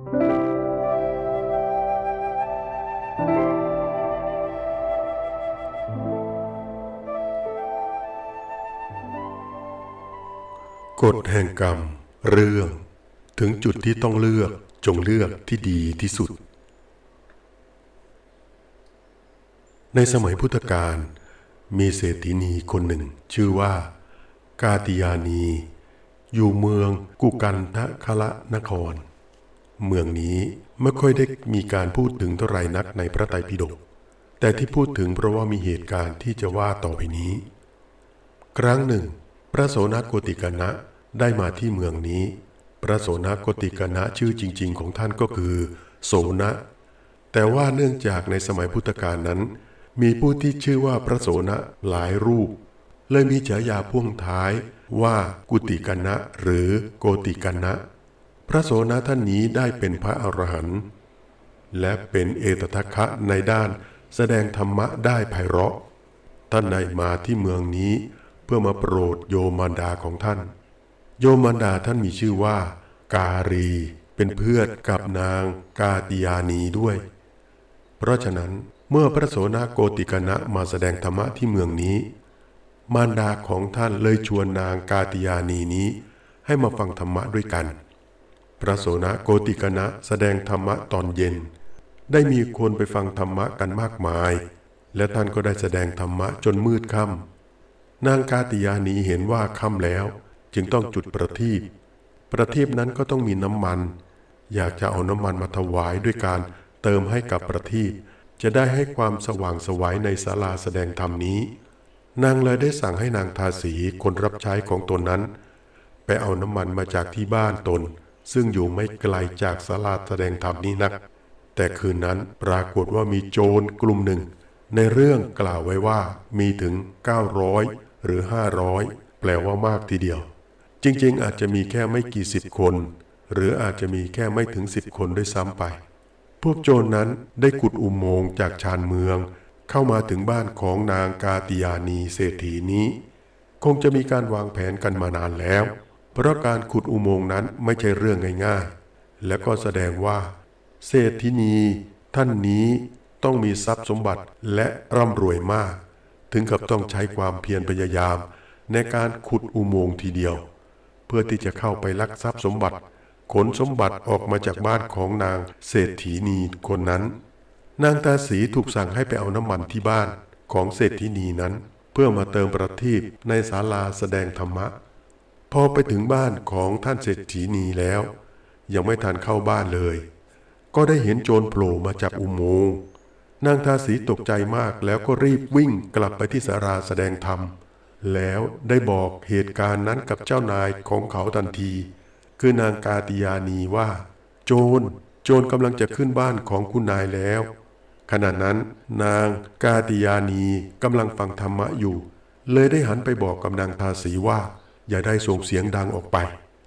กฎแห่งกรรม เรื่อง ถึงจุดที่ต้องเลือกจงเลือกที่ดีที่สุด ในสมัยพุทธกาลมีเศรษฐินีคนหนึ่ง ชื่อว่า กาติยานี อยู่เมืองกุกันทะคละนคร เมืองนี้ไม่ค่อยได้มีการพูดถึงเท่าไรนักในพระไตรปิฎกแต่ที่พูดถึงเพราะว่ามีเหตุการณ์ที่จะว่าต่อไปนี้ ครั้งหนึ่ง พระโสนโกติกนะได้มาที่เมืองนี้ พระโสนโกติกนะชื่อจริง ๆ ของท่านก็คือ โสนะ แต่ว่าเนื่องจากในสมัยพุทธกาลนั้น มีผู้ที่ชื่อว่าพระโสนะหลายรูป เลยมีฉายาพ่วงท้ายว่ากุติกนะหรือโกติกนะ พระโสนะท่านนี้ได้เป็นพระอรหันต์และเป็นเอตทัคคะในด้านแสดงธรรมะได้ไพเราะ ท่านได้มาที่เมืองนี้เพื่อมาโปรดโยมารดาของท่าน โยมารดาท่านมีชื่อว่า การี เป็นเพื่อนกับนางกาติยานีด้วย เพราะฉะนั้นเมื่อพระโสนาโกติกนะมาแสดงธรรมะที่เมืองนี้ มารดาของท่านเลยชวนนางกาติยานีนี้ให้มาฟังธรรมะด้วยกัน พระโสนะโกติกนะแสดงธรรมะตอนเย็น ได้มีคนไปฟังธรรมะกันมากมาย และท่านก็ได้แสดงธรรมะจนมืดค่ำนางกาติยานีเห็นว่าค่ำแล้ว จึงต้องจุดประทีปประทีปนั้นก็ต้องมีน้ำมัน อยากจะเอาน้ำมันมาถวายด้วยการเติมให้กับประทีปจะได้ให้ความสว่างสวัยในศาลาแสดงธรรมนี้ นางเลยได้สั่งให้นางทาสีคนรับใช้ของตนนั้น ไปเอาน้ำมันมาจากที่บ้านตน ซึ่งอยู่ไม่ไกลจากศาลาแสดงธรรมนี้นัก แต่คืนนั้นปรากฏว่ามีโจรกลุ่มหนึ่ง ในเรื่องกล่าวไว้ว่ามีถึง 900 หรือ 500 แปลว่ามากทีเดียว จริงๆ อาจจะมีแค่ไม่กี่สิบคน หรืออาจจะมีแค่ไม่ถึงสิบคนด้วยซ้ำไป พวกโจรนั้นได้ขุดอุโมงค์จากชานเมือง เข้ามาถึงบ้านของนางกาติยานีเศรษฐีนี้ คงจะมีการวางแผนกันมานานแล้ว เพราะการขุดอุโมงค์นั้นไม่ใช่เรื่องง่ายๆ และก็แสดงว่า เศรษฐินี ท่านนี้ต้องมีทรัพย์สมบัติและร่ำรวยมาก ถึงกับต้องใช้ความเพียรพยายาม ในการขุดอุโมงค์ทีเดียว เพื่อที่จะเข้าไปลักทรัพย์สมบัติ ขนสมบัติออกมาจากบ้านของนางเศรษฐีนีคนนั้น นางตาสีถูกสั่งให้ไปเอาน้ำมันที่บ้านของเศรษฐีนีนั้น เพื่อมาเติมประทีปในศาลาแสดงธรรมะ พอไปถึงบ้านของท่านเศรษฐีนีแล้ว ยังไม่ทันเข้าบ้านเลย ก็ได้เห็นโจรโผล่มาจากอุโมงค์นางทาสีตกใจมากแล้วก็รีบวิ่งกลับไปที่สาราแสดงธรรม แล้วได้บอกเหตุการณ์นั้นกับเจ้านายของเขาทันที คือนางกาติยานีว่า โจร โจรกำลังจะขึ้นบ้านของคุณนายแล้ว ขณะนั้น นางกาติยานีกำลังฟังธรรมะอยู่ เลยได้หันไปบอกกับนางทาสีว่า อย่าได้ส่งเสียงดังออกไป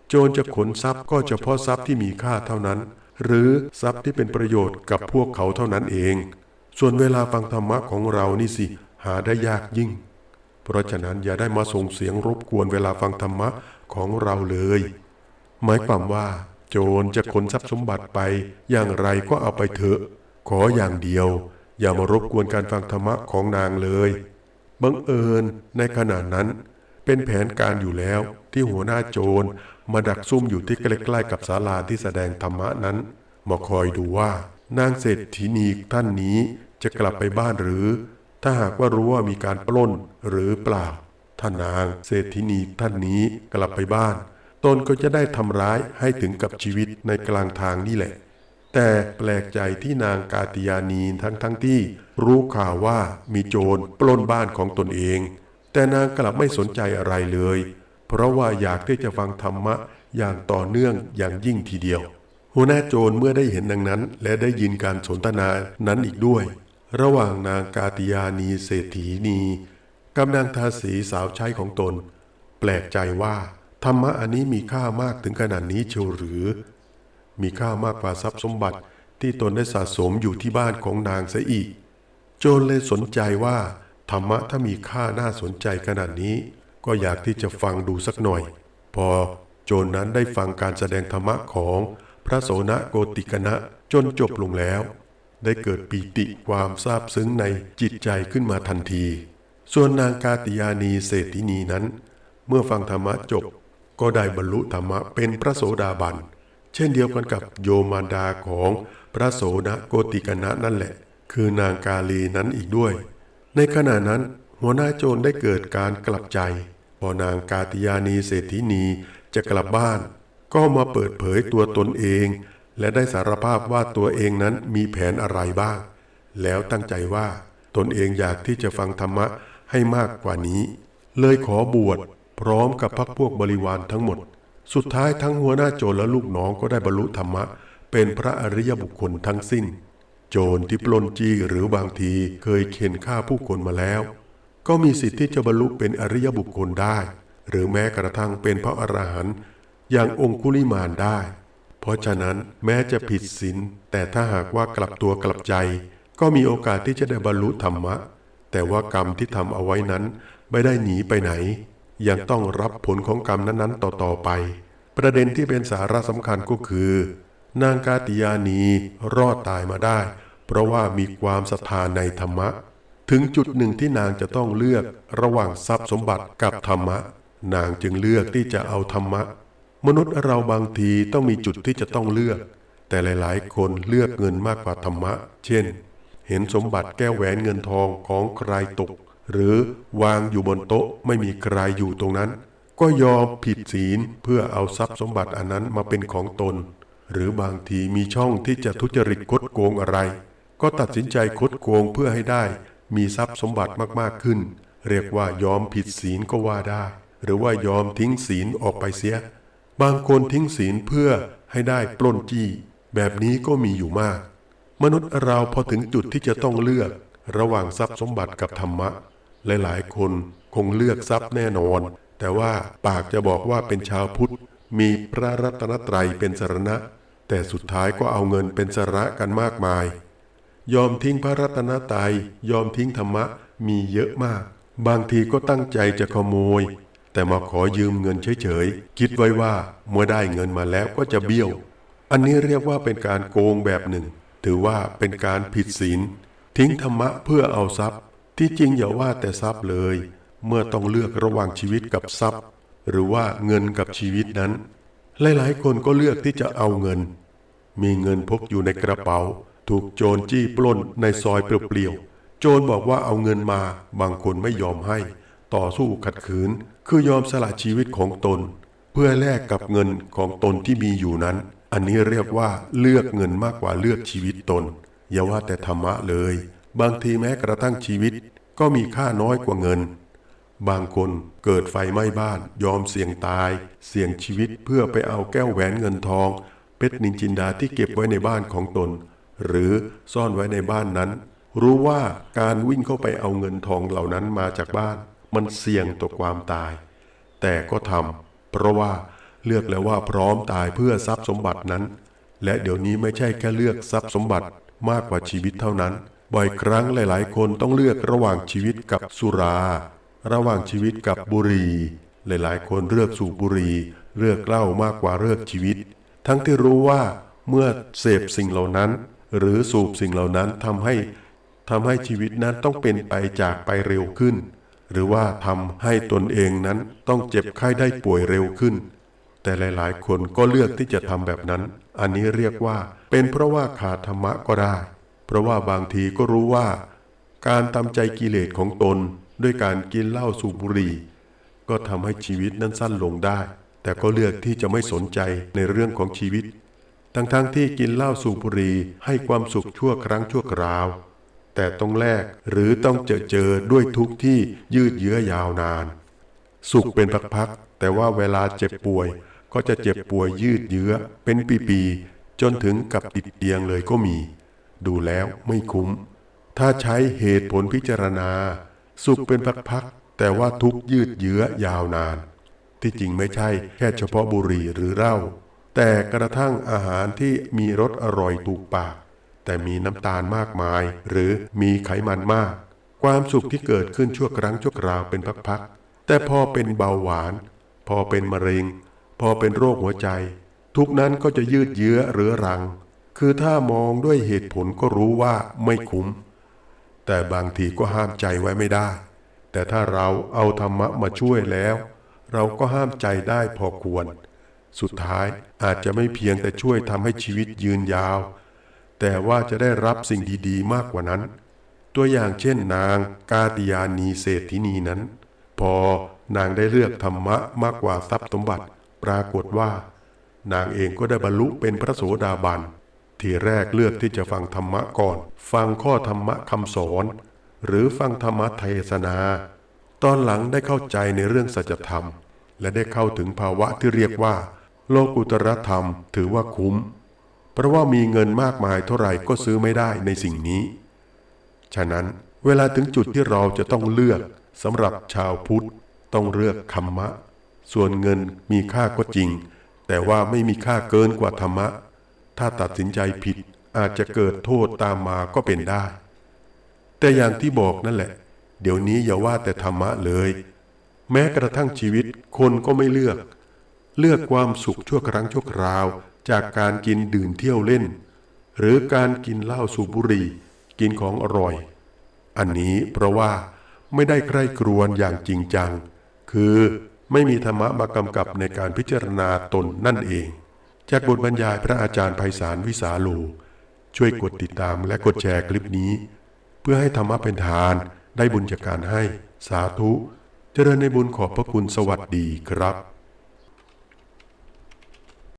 โจรจะขนทรัพย์ก็เฉพาะทรัพย์ที่มีค่าเท่านั้น หรือทรัพย์ที่เป็นประโยชน์กับพวกเขาเท่านั้นเอง ส่วนเวลาฟังธรรมะของเรานี่สิ หาได้ยากยิ่ง เพราะฉะนั้นอย่าได้มาส่งเสียงรบกวนเวลาฟังธรรมะของเราเลย หมายความว่า โจรจะขนทรัพย์สมบัติไป อย่างไรก็เอาไปเถอะ ขออย่างเดียว อย่ามารบกวนการฟังธรรมะของนางเลยบังเอิญในขณะนั้น เป็นแผนการอยู่แล้วที่หัวหน้าโจรมาดักซุ่มอยู่ที่ใกล้ๆกับศาลาที่แสดงธรรมะนั้นมาคอยดูว่า นางเศรษฐีนีท่านนี้จะกลับไปบ้านหรือ ถ้าหากว่ารู้ว่ามีการปล้นหรือเปล่าถ้านางเศรษฐีนีท่านนี้กลับไปบ้านตนก็จะได้ทำร้ายให้ถึงกับชีวิตในกลางทางนี่แหละ แต่แปลกใจที่นางกาติยานีทั้งทั้งที่รู้ข่าวว่ามีโจรปล้นบ้านของตนเอง แต่นางกลับไม่สนใจอะไรเลย เพราะว่าอยากที่จะฟังธรรมะอย่างต่อเนื่องอย่างยิ่งทีเดียว หัวหน้าโจรเมื่อได้เห็นดังนั้น และได้ยินการสนทนานั้นอีกด้วย ระหว่างนางกาติยานีเศรษฐีนีกับนางทาสีสาวใช้ของตน แปลกใจว่าธรรมะอันนี้มีค่ามากถึงขนาดนี้เชียวหรือ มีค่ามากกว่าทรัพย์สมบัติที่ตนได้สะสมอยู่ที่บ้านของนางเสียอีก โจรเลยสนใจว่า ธรรมะถ้ามีค่าน่าสนใจขนาดนี้ ก็อยากที่จะฟังดูสักหน่อย พอโจรนั้นได้ฟังการแสดงธรรมะของพระโสนโกติกนะจนจบลงแล้ว ได้เกิดปีติความซาบซึ้งในจิตใจขึ้นมาทันที ส่วนนางกาติยานีเศรษฐินีนั้น เมื่อฟังธรรมะจบ ก็ได้บรรลุธรรมะเป็นพระโสดาบัน เช่นเดียวกันกับโยมารดาของพระโสนโกติกนะนั่นแหละ คือนางกาลีนั้นอีกด้วย ในขณะนั้นหัวหน้าโจรได้เกิดการกลับใจ พอนางกาติยานีเศรษฐินีจะกลับบ้าน ก็มาเปิดเผยตัวตนเอง และได้สารภาพว่าตัวเองนั้นมีแผนอะไรบ้าง แล้วตั้งใจว่าตนเองอยากที่จะฟังธรรมะให้มากกว่านี้ เลยขอบวชพร้อมกับพักพวกบริวารทั้งหมด สุดท้ายทั้งหัวหน้าโจรและลูกน้องก็ได้บรรลุธรรมะ เป็นพระอริยบุคคลทั้งสิ้น โจรที่ปล้นจี้หรือบางทีเคยเข็นฆ่าผู้คนมาแล้ว ก็มีสิทธิ์ที่จะบรรลุเป็นอริยบุคคลได้ หรือแม้กระทั่งเป็นพระอรหันต์อย่างองคุลิมานได้ เพราะฉะนั้นแม้จะผิดศีลแต่ถ้าหากว่ากลับตัวกลับใจ ก็มีโอกาสที่จะได้บรรลุธรรมะ แต่ว่ากรรมที่ทำเอาไว้นั้นไม่ได้หนีไปไหน ยังต้องรับผลของกรรมนั้นๆ ต่อๆไป ประเด็นที่เป็นสาระสำคัญก็คือ นางกาติยานีรอดตายมาได้ เพราะว่ามีความศรัทธาในธรรมะ ถึงจุดหนึ่งที่นางจะต้องเลือกระหว่างทรัพย์สมบัติกับธรรมะ นางจึงเลือกที่จะเอาธรรมะ มนุษย์เราบางทีต้องมีจุดที่จะต้องเลือก แต่หลาย ๆ คนเลือกเงินมากกว่าธรรมะ เช่น เห็นสมบัติแก้วแหวนเงินทองของใครตก หรือวางอยู่บนโต๊ะไม่มีใครอยู่ตรงนั้น ก็ยอมผิดศีลเพื่อเอาทรัพย์สมบัติอันนั้นมาเป็นของตน หรือบางทีมีช่องที่จะทุจริตคดโกงอะไร ก็ตัดสินใจคดโกงเพื่อให้ได้ มีทรัพย์สมบัติมากๆขึ้น เรียกว่ายอมผิดศีลก็ว่าได้ หรือว่ายอมทิ้งศีลออกไปเสีย บางคนทิ้งศีลเพื่อให้ได้ปล้นจี้ แบบนี้ก็มีอยู่มาก มนุษย์เราพอถึงจุดที่จะต้องเลือก ระหว่างทรัพย์สมบัติกับธรรมะ หลายๆ คนคงเลือกทรัพย์แน่นอน แต่ว่าปากจะบอกว่าเป็นชาวพุทธ มีพระรัตนตรัยเป็นสรณะ แต่สุดท้ายก็เอาเงินเป็นสาระกันมากมาย ยอมทิ้งพระรัตนตรัยยอมทิ้งธรรมะมีเยอะมาก บางทีก็ตั้งใจจะขโมย แต่มาขอยืมเงินเฉยๆ คิดไว้ว่าเมื่อได้เงินมาแล้วก็จะเบี้ยว อันนี้เรียกว่าเป็นการโกงแบบหนึ่ง ถือว่าเป็นการผิดศีล ทิ้งธรรมะเพื่อเอาทรัพย์ ที่จริงอย่าว่าแต่ทรัพย์เลย เมื่อต้องเลือกระหว่างชีวิตกับทรัพย์ หรือว่าเงินกับชีวิตนั้น หลายๆ คนก็เลือกที่จะเอาเงิน มีเงินพกอยู่ในกระเป๋า ถูกโจรจี้ปล้นในซอยเปลี่ยวๆ โจรบอกว่าเอาเงินมา บางคนไม่ยอมให้ ต่อสู้ขัดขืน คือยอมสละชีวิตของตน เพื่อแลกกับเงินของตนที่มีอยู่นั้น อันนี้เรียกว่าเลือกเงินมากกว่าเลือกชีวิตตน อย่าว่าแต่ธรรมะเลย บางทีแม้กระทั่งชีวิต ก็มีค่าน้อยกว่าเงิน บางคนเกิดไฟไหม้บ้าน ยอมเสี่ยงตาย เสี่ยงชีวิตเพื่อไปเอาแก้วแหวนเงินทอง เพชรนินจินดาที่เก็บไว้ในบ้านของตน หรือซ่อนไว้ในบ้านนั้น รู้ว่าการวิ่งเข้าไปเอาเงินทองเหล่านั้นมาจากบ้าน มันเสี่ยงต่อความตาย แต่ก็ทำเพราะว่าเลือกแล้วว่าพร้อมตายเพื่อทรัพย์สมบัตินั้น และเดี๋ยวนี้ไม่ใช่แค่เลือกทรัพย์สมบัติมากกว่าชีวิตเท่านั้น บ่อยครั้งหลายๆ คนต้องเลือกระหว่างชีวิตกับสุรา ระหว่างชีวิตกับบุหรี่ หลายๆ คนเลือกสูบบุหรี่เลือกเหล้ามากกว่าเลือกชีวิต ทั้งที่รู้ว่าเมื่อเสพสิ่งเหล่านั้น หรือสูบสิ่งเหล่านั้นทำให้ทำให้ชีวิตนั้นต้องเป็นไปจากไปเร็วขึ้น หรือว่าทำให้ตนเองนั้นต้องเจ็บไข้ได้ป่วยเร็วขึ้น แต่หลายๆ คนก็เลือกที่จะทำแบบนั้น อันนี้เรียกว่า เป็นเพราะว่าขาดธรรมะก็ได้ เพราะว่าบางทีก็รู้ว่า การตามใจกิเลสของตนด้วยการกินเหล้าสูบบุหรี่ ก็ทำให้ชีวิตนั้นสั้นลงได้ แต่ก็เลือกที่จะไม่สนใจในเรื่องของชีวิต ทั้งๆทที่กินเหล้าสูบบุหรี่ให้ความสุขชั่วครั้งชั่วคราว แต่ต้องแลกหรือต้องเจอเจอด้วยทุกข์ที่ยืดเยื้อยาวนาน สุขเป็นพักๆแต่ว่าเวลาเจ็บป่วย ก็จะเจ็บป่วยยืดเยื้อเป็นปีๆจนถึงกับติดเตียงเลยก็มี ดูแล้วไม่คุ้ม ถ้าใช้เหตุผลพิจารณา สุขเป็นพักๆแต่ว่าทุกข์ยืดเยื้อยาวนาน ที่จริงไม่ใช่แค่เฉพาะบุหรี่หรือเหล้า แต่กระทั่งอาหารที่มีรสอร่อยถูกปาก แต่มีน้ำตาลมากมาย หรือมีไขมันมาก ความสุขที่เกิดขึ้นชั่วครั้งชั่วคราวเป็นพักๆแต่พอเป็นเบาหวาน พอเป็นมะเร็ง พอเป็นโรคหัวใจ ทุกนั้นก็จะยืดเยื้อเรื้อรัง คือถ้ามองด้วยเหตุผลก็รู้ว่าไม่คุ้ม แต่บางทีก็ห้ามใจไว้ไม่ได้ แต่ถ้าเราเอาธรรมะมาช่วยแล้ว เราก็ห้ามใจได้พอควร สุดท้ายอาจจะไม่เพียงแต่ช่วยทำให้ชีวิตยืนยาว แต่ว่าจะได้รับสิ่งดีๆ มากกว่านั้น ตัวอย่างเช่นนางกาติยานีเศรษฐินีนั้น พอนางได้เลือกธรรมะมากกว่าทรัพย์สมบัติ ปรากฏว่า นางเองก็ได้บรรลุเป็นพระโสดาบันทีแรกเลือกที่จะฟังธรรมะก่อน ฟังข้อธรรมะคำสอน หรือฟังธรรมะเทศนา ตอนหลังได้เข้าใจในเรื่องสัจธรรม และได้เข้าถึงภาวะที่เรียกว่า โลกุตรธรรมถือว่าคุ้ม เพราะว่ามีเงินมากมายเท่าไหร่ก็ซื้อไม่ได้ในสิ่งนี้ ฉะนั้นเวลาถึงจุดที่เราจะต้องเลือกสำหรับชาวพุทธต้องเลือกธรรมะ ส่วนเงินมีค่าก็จริง แต่ว่าไม่มีค่าเกินกว่าธรรมะ ถ้าตัดสินใจผิดอาจจะเกิดโทษตามมาก็เป็นได้ แต่อย่างที่บอกนั่นแหละ เดี๋ยวนี้อย่าว่าแต่ธรรมะเลย แม้กระทั่งชีวิตคนก็ไม่เลือก เลือกความสุขชั่วครั้งชั่วคราว จากการกินดื่มเที่ยวเล่น หรือการกินเหล้าสูบบุหรี่ กินของอร่อย อันนี้เพราะว่าไม่ได้ใคร่ครวญอย่างจริงจัง คือไม่มีธรรมะมากำกับในการพิจารณาตนนั่นเอง จากบทบรรยายพระอาจารย์ไพศาลวิสาโล ช่วยกดติดตามและกดแชร์คลิปนี้ เพื่อให้ธรรมะเป็นทานได้บุญจากการให้สาธุ เจริญในบุญขอบพระคุณสวัสดีครับ